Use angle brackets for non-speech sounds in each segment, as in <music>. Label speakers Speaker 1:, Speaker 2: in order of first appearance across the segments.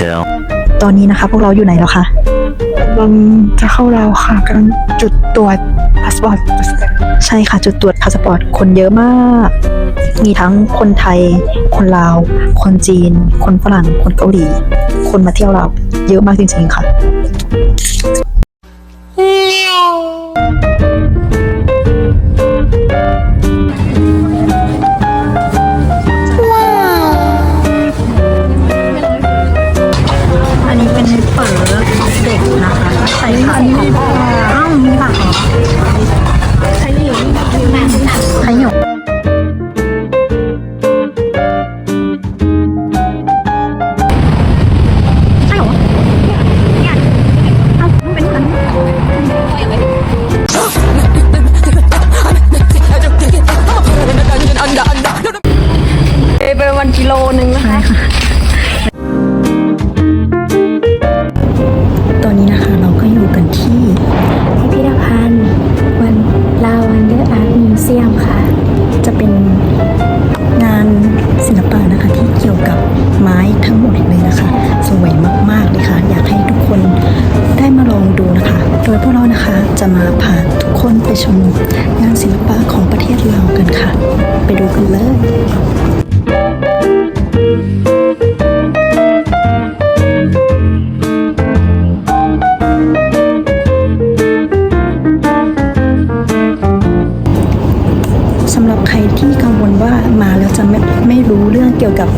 Speaker 1: moments later.
Speaker 2: ตอนนี้นะคะพวกเราอยู่ไหนแล้วคะ
Speaker 3: มันจะเข้าเราค่ะกำลังจุดตรวจพาสปอร์ต
Speaker 2: ใช่ค่ะจุดตรวจพาสปอร์ตคนเยอะมาก มีทั้งคนไทย คนลาว คนจีน คนฝรั่ง คนเกาหลี คนมาเที่ยวเราวเยอะมากจริงๆค่ะ ไม่
Speaker 3: ไม่
Speaker 2: รู้เรื่องเกี่ยวกับ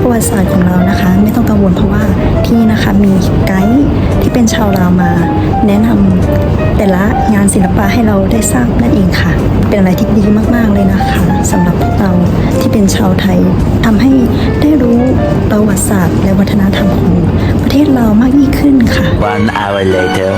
Speaker 2: ประวัติศาสตร์ของเรานะคะ ไม่ต้องกังวลเพราะว่าที่นะคะมีไกด์ที่เป็นชาวลาวมา แนะนำแต่ละงานศิลปะให้เราได้ทราบนั่นเองค่ะ เป็นอะไรที่ดีมากๆเลยนะคะสำหรับพวกเราที่เป็นชาวไทยทำให้ได้รู้ประวัติศาสตร์ และวัฒนธรรมของประเทศเรามากยิ่งขึ้นค่ะ
Speaker 1: One hour later.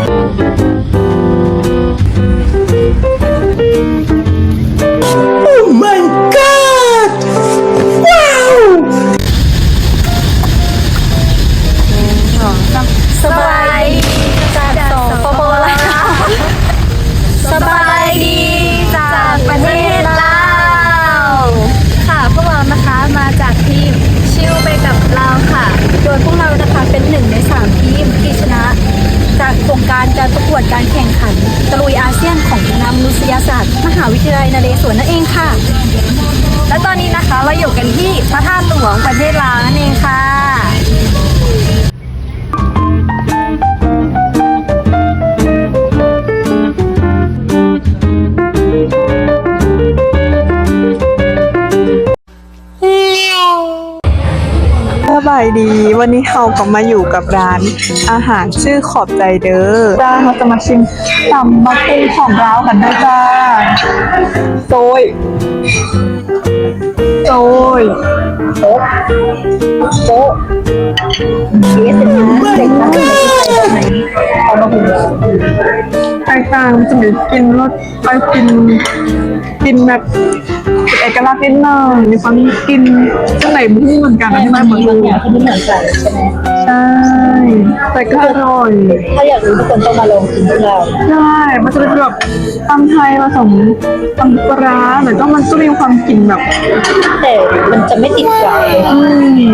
Speaker 4: สบายดีจากสปปลาวสบายดีจากประเทศลาวค่ะพวกเรานะคะมาจากทีมชิลไปกับลาวค่ะ โดยพวกเรานะคะเป็นหนึ่งในสามทีมที่ชนะ จากโครงการการประกวดการแข่งขันตะลุยอาเซียนของคณะมนุษยศาสตร์ มหาวิทยาลัยนเรศวรนั่นเองค่ะ และตอนนี้นะคะเราอยู่กันที่พระธาตุหลวงประเทศลาวนั่นเองค่ะ
Speaker 3: ดี วันนี้เขาก็มาอยู่กับร้านอาหารชื่อขอบใจเด้อจ้าเราจะมาชิมตำบักกุ้งของเรากันด้วยจ้าโซยโซยโต๊ะโต๊ะแตกต่างจะมีกลินรสไปกินกินแบบ เป็นเอกลักษณ์นิดหน่อยมีความกลินข้างในมันไม่เหมือนกันนะที่มันเหมือนกัน
Speaker 2: ที่ไม่เหมือนกันใช่ไหม
Speaker 3: ใช่แต่ก็อร่อย
Speaker 2: ถ้าอยากรู้ทุกคนต้องมาลองกินที่เรา
Speaker 3: ใช่มันจะเป็นแบบตำไทยผสมตำปลาร้าแต่ก็มันก็มีความกลิ่นแบบ
Speaker 2: แต่มันจะไม่ติดใจ
Speaker 3: อืม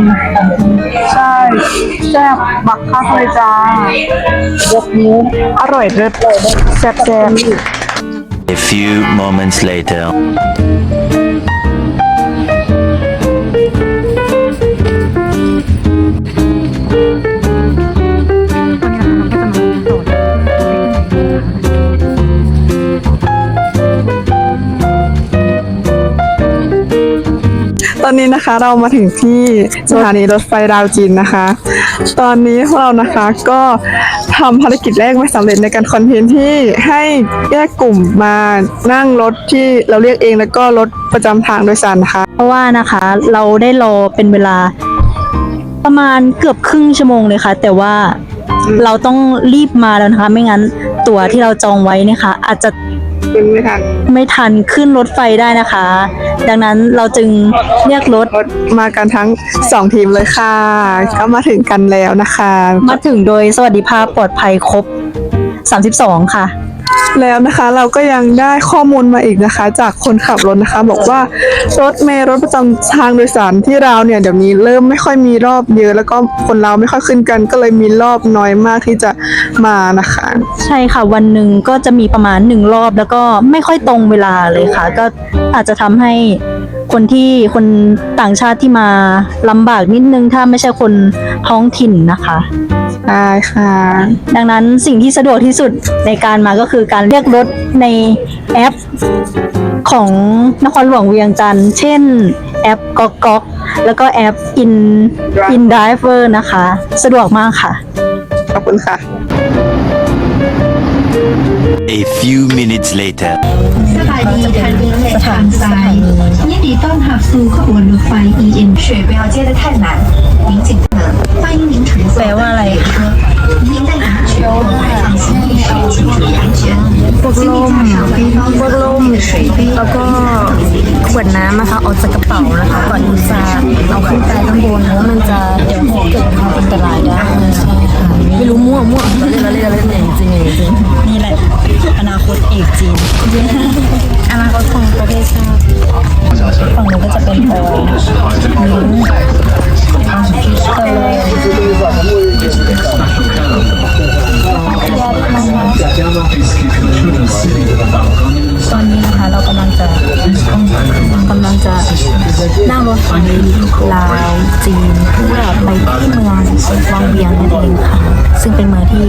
Speaker 3: ใช่แซ่บบักคักเลยจ้าย
Speaker 2: กนิ้ว
Speaker 3: อร่อยเลิศแซ่บแซ่บ
Speaker 1: A few moments later.
Speaker 3: อนนี้นะคะเรามาถึงที่สถานีรถไฟดาวจีนนะคะ ตอนนี้พวกเรานะคะก็ทำภารกิจแรกไม่สำเร็จในการคอนเทนต์ที่ให้แยกกลุ่มมานั่งรถที่เราเรียกเองแล้วก็รถประจำทางโดยสารนะคะ
Speaker 2: เพราะว่านะคะเราได้รอเป็นเวลา ประมาณเกือบครึ่งชั่วโมงเลยค่ะ แต่ว่าเราต้องรีบมาแล้วนะคะ ไม่งั้นตั๋วที่เราจองไว้เนะคะ อาจจะ
Speaker 3: นไม่ทัน
Speaker 2: ไม่ทันขึ้นรถไฟได้นะคะ ดังนั้นเราจึงเรียกรถ
Speaker 3: รถมากันทั้งสองทีมเลยค่ะ ก็มาถึงกันแล้วนะคะ
Speaker 2: มาถึงโดยสวัสดิภาพปลอดภัยครบ 32 ค่ะ
Speaker 3: แล้วนะคะเราก็ยังได้ข้อมูลมาอีกนะคะ จากคนขับรถนะคะ บอกว่ารถเมล์รถประจำทางโดยสารที่เราเนี่ยเดี๋ยวนี้เริ่มไม่ค่อยมีรอบเยอะ แล้วก็คนเราไม่ค่อยขึ้นกัน ก็เลยมีรอบน้อยมากที่จะมานะคะ
Speaker 2: ใช่ค่ะวันหนึ่งก็จะมีประมาณหนึ่งรอบ แล้วก็ไม่ค่อยตรงเวลาเลยค่ะ ก็อาจจะทำให้คนที่คนต่างชาติที่มาลำบากนิดนึงถ้าไม่ใช่คนท้องถิ่นนะคะ
Speaker 3: ได้ค่ะ
Speaker 2: ดังนั้นสิ่งที่สะดวกที่สุดในการมาก็คือการเรียกรถในแอปของนครหลวงเวียงจันทร์เช่นแอปก๊อกก๊อกแล้วก็แอปอินอินไดเวอร์นะคะ สะดวกมากค่ะ
Speaker 3: ขอบคุณค่ะ
Speaker 1: A few minutes later
Speaker 5: สบายดีทางเรือแลทางซ้ายยินดีต้อนรับสู่ขบวนรถไฟ EM เฉวยเบลเจีย
Speaker 2: และไท
Speaker 5: ยหนานวิ่งจิ แปลว่าอะไร พวกล่มพวกล่ม
Speaker 2: แล้วก็ขวดน้ำนะคะออกจากกระเป๋านะคะก่อนที่จะเอาขึ้นไปข้างบนเพราะมันจะเดี๋ยวเกิดความอันตรายได้ใช่ไม่รู้มั่วมั่วเราเล่นเราเล่นเราเล่นอย่างจริงอย่างจริงนี่แหละอนาคตเอกจีนอนาคตของประเทศชาติฝั่งนู้นก็จะเป็นโอเตอ ตอนนี้นะคะเรากำลังจะกำลังจะนั่งรถไฟลาวจีนเพื่อไปที่เมืองวังเวียงนั่นเองค่ะ ซึ่งเป็นเมืองที่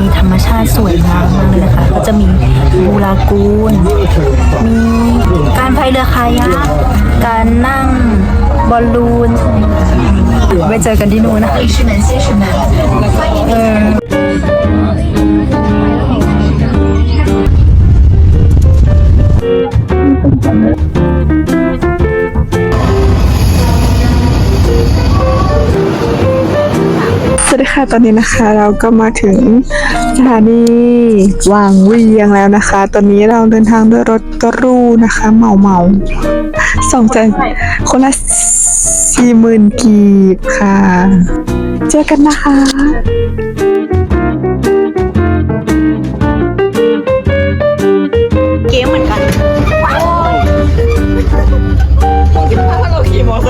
Speaker 2: มีธรรมชาติสวยงามมากเลยนะคะ ก็จะมีบูรากูนมีการพายเรือคายักการนั่งบอลลูนไปเจอกันที่นู่นนะ
Speaker 3: สวัสดีค่ะตอนนี้นะคะเราก็มาถึงสถานีวังเวียงแล้วนะคะ ตอนนี้เราเดินทางด้วยรถกรูนะคะเหมาเหมาสองใจคนละสี่หมื่นกีบค่ะ เจอกันนะคะ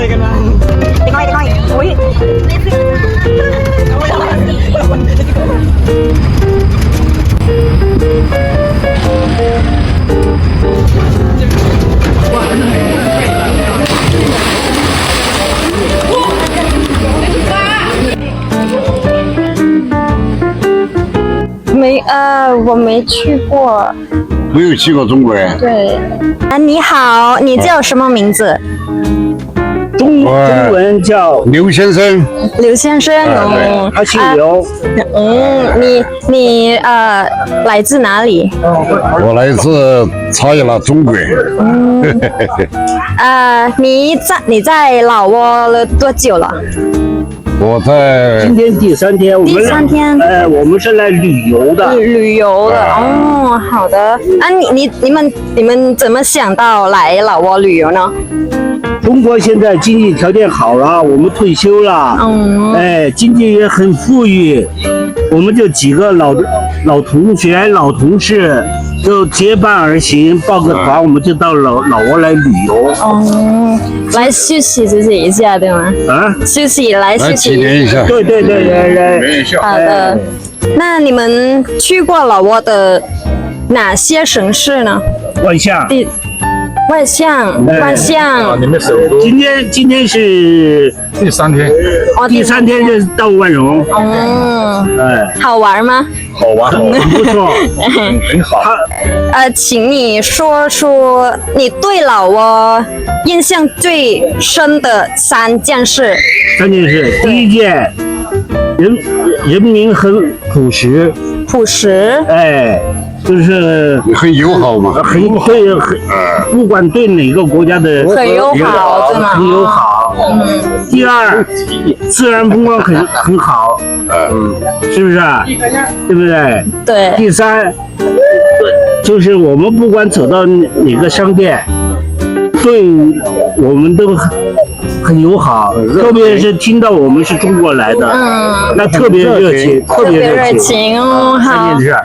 Speaker 2: เรา
Speaker 3: ขี่มอเตอร์ไซค์กันมา
Speaker 2: เด็กน้อยเด็กน้อยอุ้ย
Speaker 4: 没呃，我没去过。
Speaker 6: 没有去过中国呀？
Speaker 4: 对，啊，你好，你叫什么名字？
Speaker 7: 中中文叫
Speaker 6: 刘先生，
Speaker 4: 刘先生。哦，
Speaker 7: 他姓刘，
Speaker 4: 嗯，你你呃来自哪里？
Speaker 6: 我来自草原了中国。
Speaker 4: 嗯呃，你在你在老挝了多久了？
Speaker 6: 我在
Speaker 7: 今天第三天，我们
Speaker 4: 第三天
Speaker 7: 呃，我们是来旅游的。
Speaker 4: 旅旅游的哦，好的。啊，你你你们你们怎么想到来老挝旅游呢？
Speaker 7: 中国现在经济条件好了，我们退休了，
Speaker 4: 嗯
Speaker 7: 哎，经济也很富裕，我们就几个老老同学、老同事就结伴而行，报个团，我们就到老老挝来旅游
Speaker 4: 哦，来休息休息一下，对吗？
Speaker 7: 啊。
Speaker 4: 休息来休息
Speaker 6: 体验一下。
Speaker 7: 对对对对对，
Speaker 4: 好的，那你们去过老挝的哪些城市呢？
Speaker 7: 万象。
Speaker 4: 第万象，
Speaker 7: 哎
Speaker 4: 万象，
Speaker 7: 今天今天是
Speaker 6: 第三天，
Speaker 4: 哦，
Speaker 7: 第三天，就到万荣，
Speaker 4: 哦，
Speaker 7: 哎，
Speaker 4: 好玩吗？
Speaker 6: 好玩，
Speaker 7: 很不错。<laughs>
Speaker 6: 很好。
Speaker 4: 呃，请你说说你对老挝印象最深的三件事。
Speaker 7: 三件事，第一件，人人民很朴实，
Speaker 4: 朴实，
Speaker 7: 哎，就是
Speaker 6: 很友好嘛。
Speaker 7: 很对很，不管对哪个国家的
Speaker 4: 很友好，
Speaker 7: 很友好。第二，自然风光很很好，
Speaker 6: 嗯，
Speaker 7: 是不是啊？对不对？
Speaker 4: 对，
Speaker 7: 第三，就是我们不管走到哪个商店，对我们都很很友好，特别是听到我们是中国来的，
Speaker 4: 嗯，
Speaker 7: 那特别热情，特
Speaker 4: 特别热
Speaker 7: 情。
Speaker 4: 情哦，好
Speaker 7: 三件。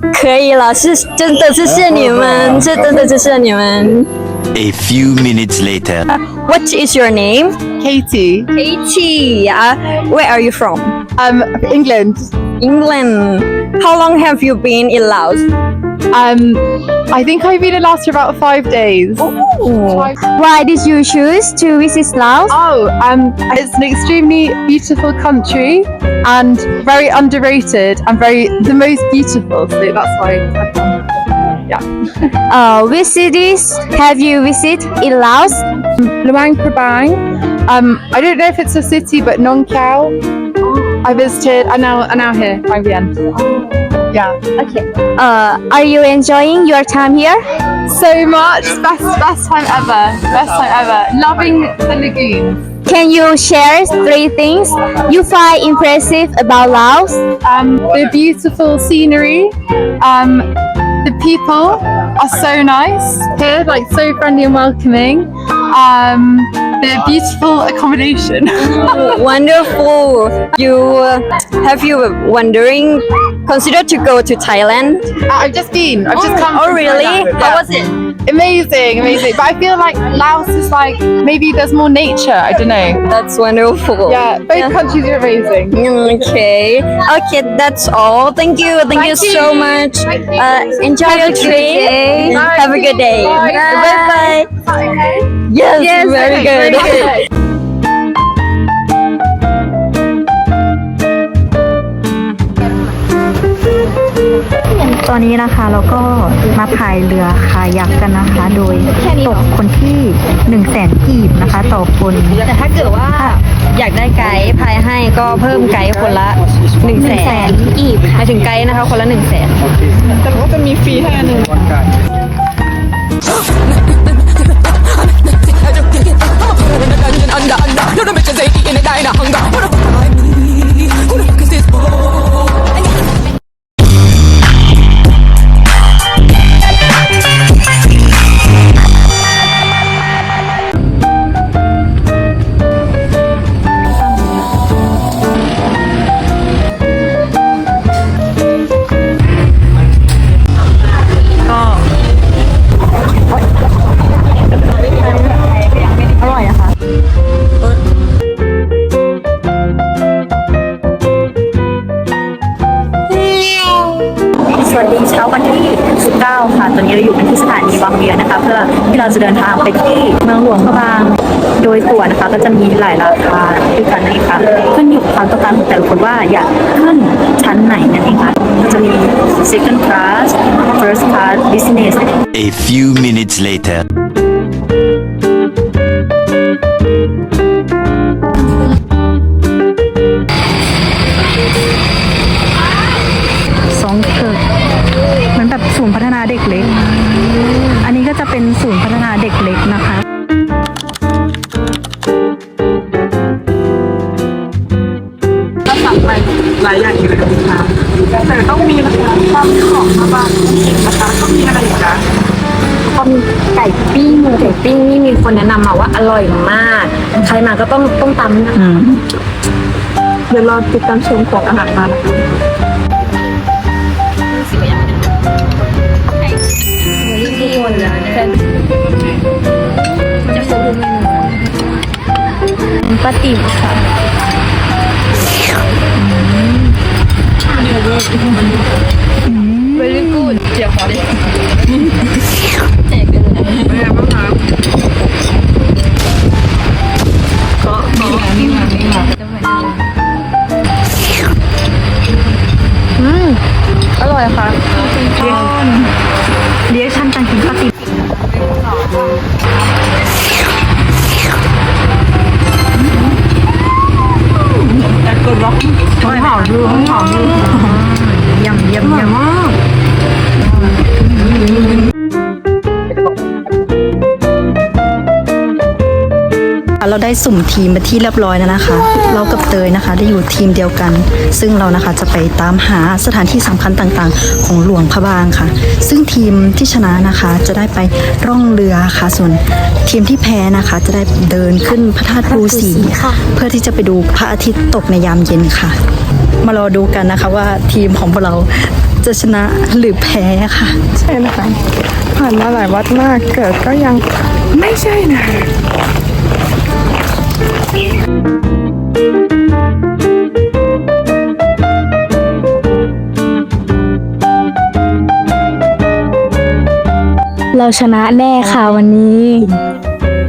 Speaker 7: 事。
Speaker 4: 可以了，是真的谢谢你们，是真的谢谢你们。
Speaker 3: A few minutes later.
Speaker 4: What is your name?
Speaker 8: Katie
Speaker 4: Katie. Uh, where are you from?
Speaker 8: um England
Speaker 4: England. How long have you been in Laos?
Speaker 8: um I think I've been in Laos for about five days
Speaker 4: Why did you choose to visit Laos?
Speaker 8: Oh, um, it's an extremely beautiful country and very underrated and very the most beautiful. So that's why. I've come. <laughs>
Speaker 4: Uh, which cities have you visited in Laos?
Speaker 8: Luang Prabang. Um, I don't know if it's a city, but Nong Khao. I visited. I'm now. I'm now here. 5 p.m. Yeah.
Speaker 4: Uh, are you enjoying your time here?
Speaker 8: So much. Best best time ever. Best time ever. Loving the lagoons.
Speaker 4: Can you share three things you find impressive about Laos?
Speaker 8: um, the beautiful scenery. Um, the people are so nice here, like so friendly and welcoming. Um, the beautiful accommodation.
Speaker 4: Wonderful. You uh, have you wondering consider to go to Thailand?
Speaker 8: I've just been. I've just come.
Speaker 4: Oh
Speaker 8: from
Speaker 4: really?
Speaker 8: Thailand.
Speaker 4: How was it?
Speaker 8: Amazing, amazing. But I feel like Laos is like maybe there's more nature. I don't know.
Speaker 4: That's wonderful.
Speaker 8: Yeah, both countries are amazing.
Speaker 4: Okay. Okay, that's all. Thank you. Thank, you so much. Uh, enjoy your trip. Have a good day.
Speaker 8: Bye.
Speaker 4: Bye. Bye. Yes, very good.
Speaker 2: ตอนนี้นะคะเราก็มาพายเรือคายักกันนะคะ โดยตกคนที่1นึ่งแสนกีบนะคะ ต่อคน
Speaker 4: แต่ถ้าเกิดว่าอยากได้ไกด์พายให้ก็เพิ่มไกด์คนละ1นึ่งแสนอีกหมายถึงไกด์นะคะ คนละ1นึ่งแสน
Speaker 8: แต่ว่าจะมีฟรีให้อันหนึ่ง
Speaker 2: ส ยตัวนะคะก็จะมีหลายราคาด้วยกันนะคะขึ้นอยู่กับความต้องการของแต่ละคนว่าอยากขึ้นชั้นไหนนั่นเองค่ะก็จะมี second class first class business
Speaker 3: A few minutes later.
Speaker 4: ปิ้งไก่ปิ้งนี่มีคนแนะนำมาว่าอร่อยมาก ใครมาก็ต้องต้องตำนะ
Speaker 2: อืม
Speaker 8: เดี๋ยวรอติดตามชมของอาหารมานะคะ
Speaker 4: ป้าติ๋มค่ะ very good เจียวขอดิ อร่อยค่ะ
Speaker 2: เรียกชั่นการกินปฏิหอมหอมดูหอมหอมดูเยี่ยมเยี่ยมเยี่ย เราได้สุ่มทีมไปที่เรียบร้อยแล้วนะคะ เรากับเตยนะคะ ได้อยู่ทีมเดียวกัน ซึ่งเรานะคะจะไปตามหาสถานที่สำคัญต่างๆ ของหลวงพระบางค่ะ ซึ่งทีมที่ชนะนะคะจะได้ไปร่องเรือค่ะ ส่วนทีมที่แพ้นะคะ จะได้เดินขึ้นพระธาตุภูสีเพื่อที่จะไปดูพระอาทิตย์ตกในยามเย็นค่ะ มารอดูกันนะคะว่าทีมของพวกเราจะชนะหรือแพ้ค่ะ
Speaker 3: ใช่นะคะผ่านมาหลายวัดมากเกิดก็ยังไม่ใช่นะ
Speaker 4: เราชนะแน่ค่ะวันนี้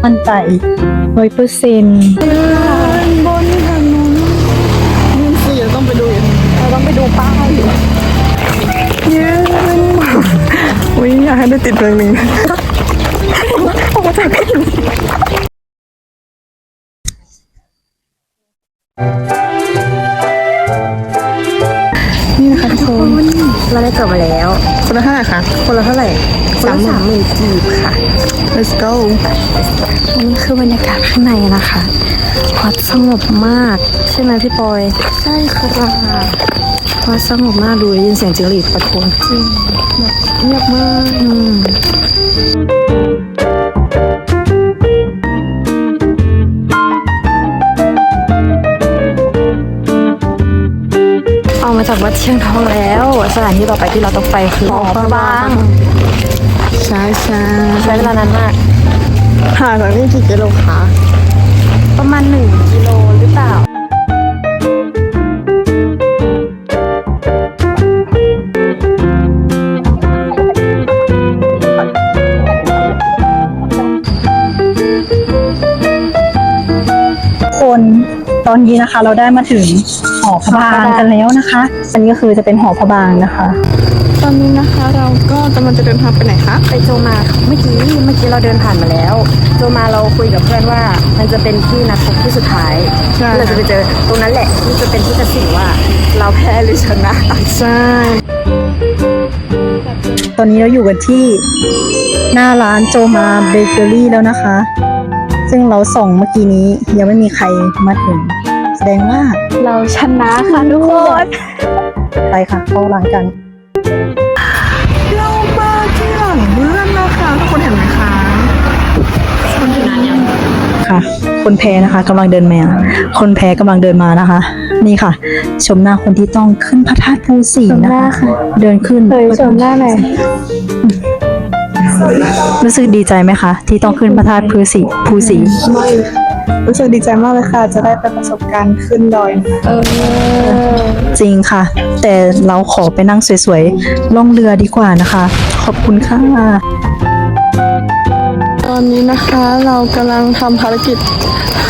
Speaker 2: มั่นใจ
Speaker 4: ร้อยเปอร์เซ็นต์
Speaker 3: บนถนนยืนสี่เราต้องไปดูเราต้องไปดูป้ายยืนอุ้ยอยากให้ได้ติดเพลงหนึ่งออกมาจากที่ นี่นะคะทุกคน
Speaker 2: เราได้กลับมาแล้ว
Speaker 3: คนละเท่าไหร่คะ
Speaker 2: คนละเท่าไหร่สามหมื่นกีบค่ะ
Speaker 3: let's go
Speaker 2: นี่คือบรรยากาศข้างในนะคะวัดสงบมาก ใช่ไหมพี่ปอย
Speaker 3: ใช่ค่ะ
Speaker 2: วัดสงบมากดูได้ยินเสียงจิงหรีดประโคนจริง
Speaker 3: เงียบมาก
Speaker 2: อืม มาจากวัดเชียงทองแล้ว สถานที่ต่อไปที่เราต้องไปคือหอพระบาง
Speaker 3: ใช่ใช่
Speaker 2: ใช้เวลานานมาก
Speaker 3: ห่างจากนี่กี่กิโลคะ
Speaker 2: ประมาณหนึ่งกิโลหรือเปล่าคนตอนนี้นะคะเราได้มาถึง หอพระบางกันแล้วนะคะ อันนี้ก็คือจะเป็นหอพระบางนะคะ
Speaker 3: ตอนนี้นะคะเราก็กำลังจะเดินทางไปไหนคะ
Speaker 2: ไปโจมาเมื่อกี้เมื่อกี้เราเดินผ่านมาแล้ว โจมาเราคุยกับเพื่อนว่า มันจะเป็นที่นัดพบที่สุดท้าย
Speaker 3: ใช่
Speaker 2: เราจะไปเจอตรงนั้นแหละที่จะเป็นที่ตัดสินว่าเราแพ้หรือชนะ
Speaker 3: ใช่
Speaker 2: ตอนนี้เราอยู่กันที่หน้าร้านโจมาเบเกอรี่แล้วนะคะ ซึ่งเราส่องเมื่อกี้นี้ยังไม่มีใครมาถึงแส ดงว่า
Speaker 4: เราชนะค่ะทุกคน
Speaker 2: ไปค่ะเข้าร้านกัน
Speaker 3: เรามาที่หลังเพื่อนนะคะทุกคนเห็นไหมคะ
Speaker 2: ค่ะ คนแพ้นะคะกำลังเดินมาคนแพ้กำลังเดินมานะคะ นี่ค่ะ ชมหน้าคนที่ต้องขึ้นพระธาตุภูสีนะคะเดินขึ้น
Speaker 4: เคยชมหน้าหน่อย
Speaker 2: รู้สึกดีใจไหมคะ ที่ต้องขึ้นพระธาตุภูสีภูสี
Speaker 3: รู้สึกดีใจมากเลยค่ะ จะได้ไปประสบการณ์ขึ้นดอยนะคะ
Speaker 2: จริงค่ะ แต่เราขอไปนั่งสวยๆ ล่องเรือดีกว่านะคะ ขอบคุณค่ะ
Speaker 3: ตอนนี้นะคะเรากำลังทำภารกิจ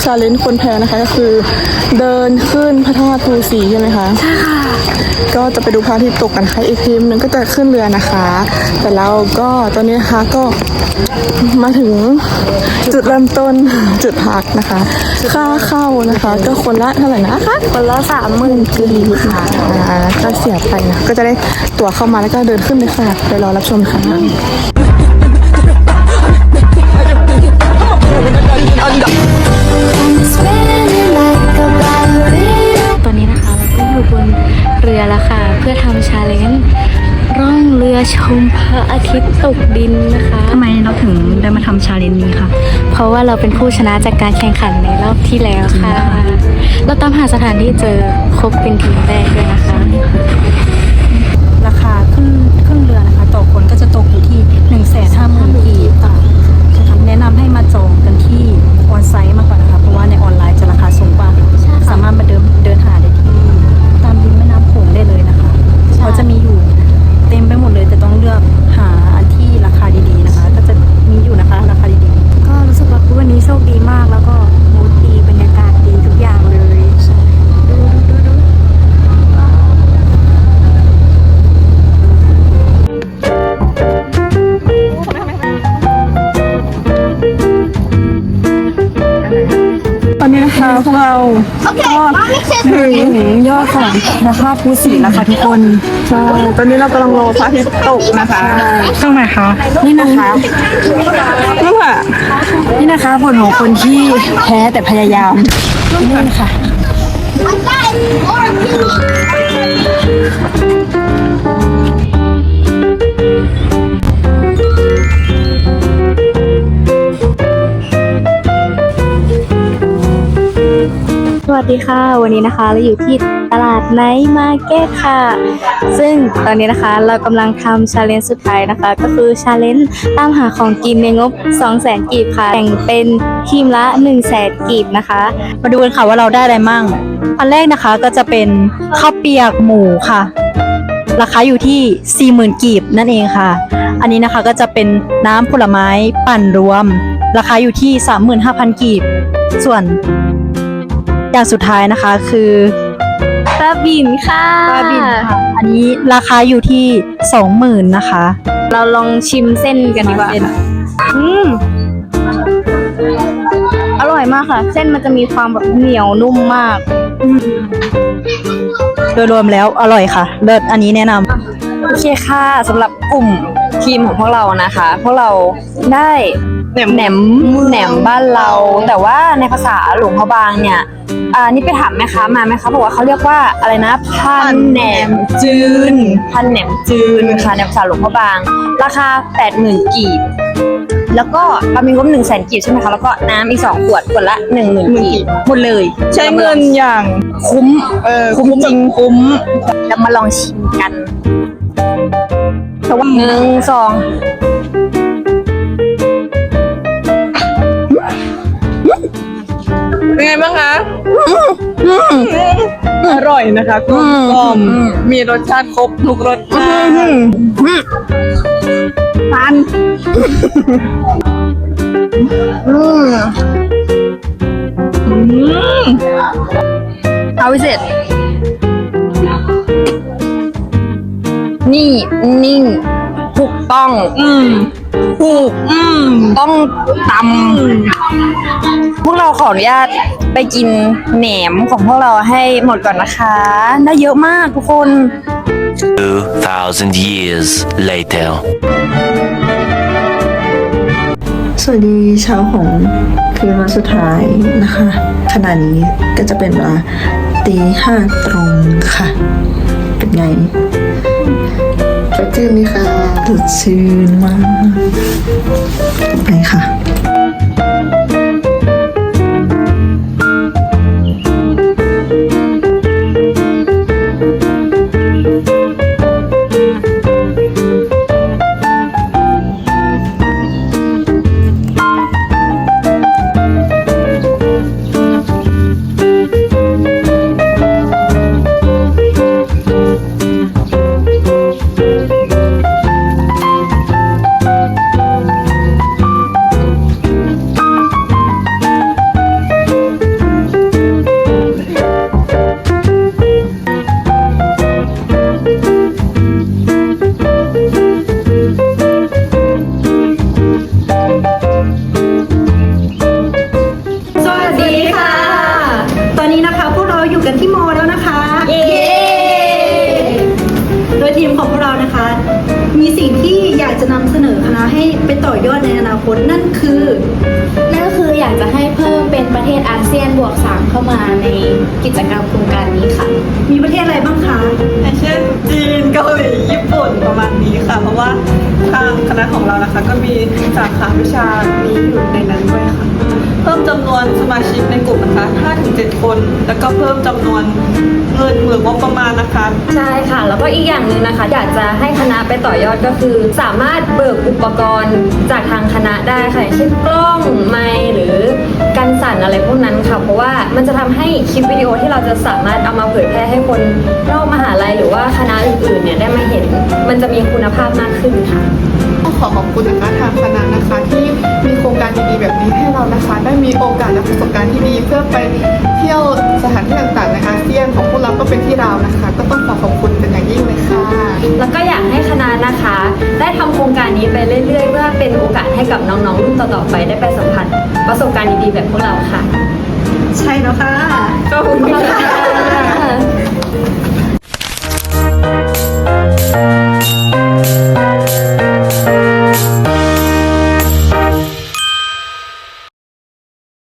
Speaker 3: ชาเลนจ์คนแพ้นะคะก็คือเดินขึ้นพระธาตุภูสีใช่ไหมคะ ใช่ค่ะ ก็จะไปดูพระอาทิตย์ตกกันค่ะอีกทีมหนึงก็จะขึ้นเรือนะคะ แต่เราก็ตอนนี้นะคะก็มาถึงจุดเริ่มต้นจุดพักนะคะ ค่าเข้านะคะ ก็คนละเท่าไหร่นะคะ
Speaker 2: คนละสามหมื่นกีบค่ะ
Speaker 3: อ่าก็เสียไปนะก็จะได้ตั๋วเข้ามาแล้วก็เดินขึ้นเลยค่ะไปรอรับชมค่ะ
Speaker 4: ชมพระอาทิตย์ตกดินนะคะ
Speaker 2: ทำไมเราถึงได้มาทำชาเลนจ์นี้คะ
Speaker 4: เพราะว่าเราเป็นผู้ชนะจากการแข่งขันในรอบที่แล้วค่ะ เราตามหาสถานที่เจอครบเป็นทีมแรกด้วยนะคะ
Speaker 2: ราคาขึ้นขึ้นเรือนะคะต่อคนก็จะตกอยู่ที่1นึ่งแสนห้าหมื่นกีบค่ะแนะนำให้มาจองกันที่ออนไซต์มากกว่านะคะเพราะว่าในออนไลน์ โชคดีมากแล้วก็มูดดีบรรยากาศดีทุกอย่างเลยดูดูดูดู
Speaker 3: ตอนนี้นะคะพวกเรา ยอดของพระธาตุภูสีแล้วค่ะทุกคนใช่ตอนนี้เรากำลังรอพระอาทิตย์ตกนะคะตรงไหนคะ
Speaker 2: นี่นะคะ
Speaker 3: นู่นค่ะ
Speaker 2: นี่นะคะผลของคนที่แพ้แต่พยายามนี่ค่ะ
Speaker 9: วัสดีค่ะ วันนี้นะคะเราอยู่ที่ตลาดไนท์มาร์เก็ตค่ะ ซึ่งตอนนี้นะคะเรากำลังทำชาเลนจ์สุดท้ายนะคะ ก็คือชาเลนจ์ตามหาของกินในงบ 2 0 0 0 0 0กีบค่ะแบ่งเป็นทีมละ 1 0 0 0 0แสนกีบนะคะ
Speaker 2: มาดูกันค่ะว่าเราได้อะไรมั่ง อันแรกนะคะก็จะเป็นข้าวเปียกหมูค่ะ ราคาอยู่ที่ 40,000 กีบนั่นเองค่ะ อันนี้นะคะก็จะเป็นน้ำผลไม้ปั่นรวม ราคาอยู่ที่ 35,000 กีบ ส่วน อย่างสุดท้ายนะคะคือ
Speaker 9: ปลาบินค่ะ
Speaker 2: ปลาบินค่ะ อันนี้ราคาอยู่ที่20,000นะคะ
Speaker 9: เราลองชิมเส้นกันดีกว่า
Speaker 2: เส้น
Speaker 9: อืมอร่อยมากค่ะ เส้นมันจะมีความแบบเหนียวนุ่มมาก
Speaker 2: โดยรวมแล้วอร่อยค่ะ เลิศอันนี้แนะนำ
Speaker 4: โอเคค่ะสำหรับกลุ่มทีมของพวกเรานะคะ พวกเราได้แหนมแหนมแหนมบ้านเรา แต่ว่าในภาษาหลวงพระบางเนี่ย อ่านี่ไปถามแม่ค้ามาแม่ค้าบอกว่าเขาเรียกว่าอะไรนะพันแหนมจืนพันแหนมจืนค่ะในภาษาหลวงพระบาง ราคา8 0,000กีบแล้วก็เรามีงบหนึ่งแสนกีบใช่ไหมคะแล้วก็น้ำอีกสองขวดขวดละหนึ่งหมื่นกีบหมดเลย
Speaker 3: ใช้เงินอย่าง
Speaker 4: คุ้ม
Speaker 3: เออ
Speaker 4: คุ้มจริงคุ้มแล้วมาลองชิมกัน
Speaker 3: แต่ว่า
Speaker 4: หนึ่งสอง
Speaker 3: เป็นไงบ้างคะอร่อยนะคะกลมกล่อมมีรสชาติครบทุกรสชาติทาน
Speaker 4: เอาพิเศษนี่ นิ่ง ถูกต้อง
Speaker 3: อืม ถูกอืม
Speaker 4: ต้องตำพวกเราขออนุญาตไปกินแหนมของพวกเราให้หมดก่อนนะคะ ได้เยอะมากทุกคน
Speaker 1: 2,000 years later.
Speaker 2: สวัสดีเช้าของคืนวันสุดท้ายนะคะ ขณะนี้ก็จะเป็นเวลาตีห้าตรงค่ะ เป็นไง สดชื่นไหมคะสดชื่นมากไปค่ะ
Speaker 10: ไปต่อยอดในอนาคตนั่นคือ
Speaker 9: นั่นก็คืออยากจะให้ ป็นประเทศอาเซียนบวก 3 เข้ามาในกิจกรรมโครงการนี้ค่ะ
Speaker 10: มีประเทศอะไรบ้างคะ
Speaker 3: อย่างเช่นจีนเกาหลีญี่ปุ่นประมาณนี้ค่ะ เพราะว่าทางคณะของเรานะคะ ก็มีสาขาวิชานี้อยู่ในนั้นด้วยค่ะ เพิ่มจำนวนสมาชิกในกลุ่มนะคะ5-7 คน แล้วก็เพิ่มจำนวนเงินหรืองบประมาณนะคะ
Speaker 4: ใช่ค่ะ แล้วก็อีกอย่างหนึ่งนะคะ อยากจะให้คณะไปต่อยอดก็คือ สามารถเบิกอุปกรณ์จากทางคณะได้ค่ะอย่างเช่นกล้องไม จะทำให้คลิปวิดีโอที่เราจะสามารถเอามาเผยแพร่ให้คนนอกมหาลัยหรือว่าคณะอื่นๆเนี่ยได้มาเห็น มันจะมีคุณภาพมากขึ้นค่ะ
Speaker 11: ต้องขอขอบคุณนะคะทางคณะนะคะที่มีโครงการดีๆแบบนี้ให้เรานะคะ ได้มีโอกาสและประสบการณ์ที่ดี เพื่อไปเที่ยวสถานที่ต่างๆในอาเซียนของพวกเราก็เป็นที่เราวนะคะ ก็ต้องขอขอบคุณเป็นอย่างยิ่งเลยค่ะ
Speaker 4: แล้วก็อยากให้คณะนะคะ ได้ทำโครงการนี้ไปเรื่อยๆเพื่อเป็นโอกาสให้กับน้องๆรุ่นต่อๆไปได้ไปสัมผัสประสบการณ์ดีๆแบบพวกเราค่ะ
Speaker 10: ใช่แล้วค่ะ
Speaker 4: ขอบคุณค่ะ